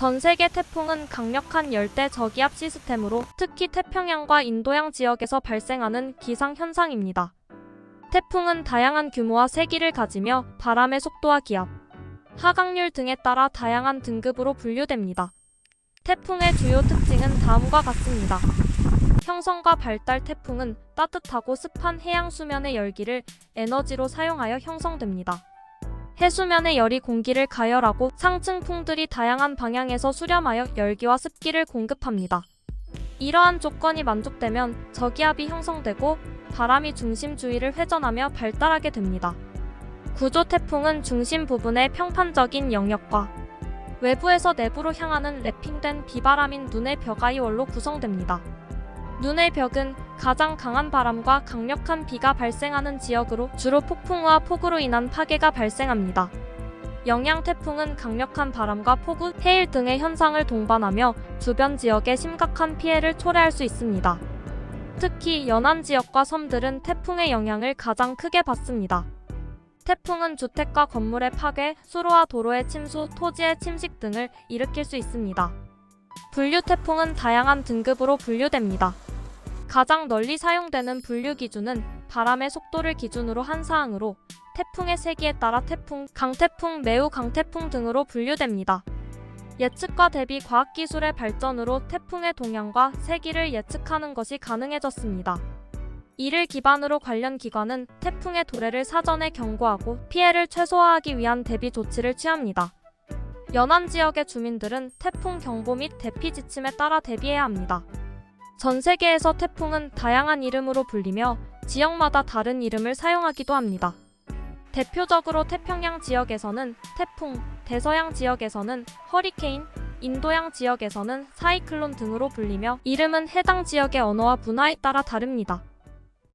전 세계 태풍은 강력한 열대 저기압 시스템으로 특히 태평양과 인도양 지역에서 발생하는 기상 현상입니다. 태풍은 다양한 규모와 세기를 가지며 바람의 속도와 기압, 하강률 등에 따라 다양한 등급으로 분류됩니다. 태풍의 주요 특징은 다음과 같습니다. 형성과 발달 태풍은 따뜻하고 습한 해양 수면의 열기를 에너지로 사용하여 형성됩니다. 해수면의 열이 공기를 가열하고 상층풍들이 다양한 방향에서 수렴하여 열기와 습기를 공급합니다. 이러한 조건이 만족되면 저기압이 형성되고 바람이 중심 주위를 회전하며 발달하게 됩니다. 구조 태풍은 중심 부분의 평판적인 영역과 외부에서 내부로 향하는 랩핑된 비바람인 눈의 벽아이월로 구성됩니다. 눈의 벽은 가장 강한 바람과 강력한 비가 발생하는 지역으로 주로 폭풍우와 폭우로 인한 파괴가 발생합니다. 영양 태풍은 강력한 바람과 폭우, 해일 등의 현상을 동반하며 주변 지역에 심각한 피해를 초래할 수 있습니다. 특히 연안 지역과 섬들은 태풍의 영향을 가장 크게 받습니다. 태풍은 주택과 건물의 파괴, 수로와 도로의 침수, 토지의 침식 등을 일으킬 수 있습니다. 분류 태풍은 다양한 등급으로 분류됩니다. 가장 널리 사용되는 분류 기준은 바람의 속도를 기준으로 한 사항으로 태풍의 세기에 따라 태풍, 강태풍, 매우 강태풍 등으로 분류됩니다. 예측과 대비 과학기술의 발전으로 태풍의 동향과 세기를 예측하는 것이 가능해졌습니다. 이를 기반으로 관련 기관은 태풍의 도래를 사전에 경고하고 피해를 최소화하기 위한 대비 조치를 취합니다. 연안 지역의 주민들은 태풍 경보 및 대피 지침에 따라 대비해야 합니다. 전 세계에서 태풍은 다양한 이름으로 불리며 지역마다 다른 이름을 사용하기도 합니다. 대표적으로 태평양 지역에서는 태풍, 대서양 지역에서는 허리케인, 인도양 지역에서는 사이클론 등으로 불리며 이름은 해당 지역의 언어와 문화에 따라 다릅니다.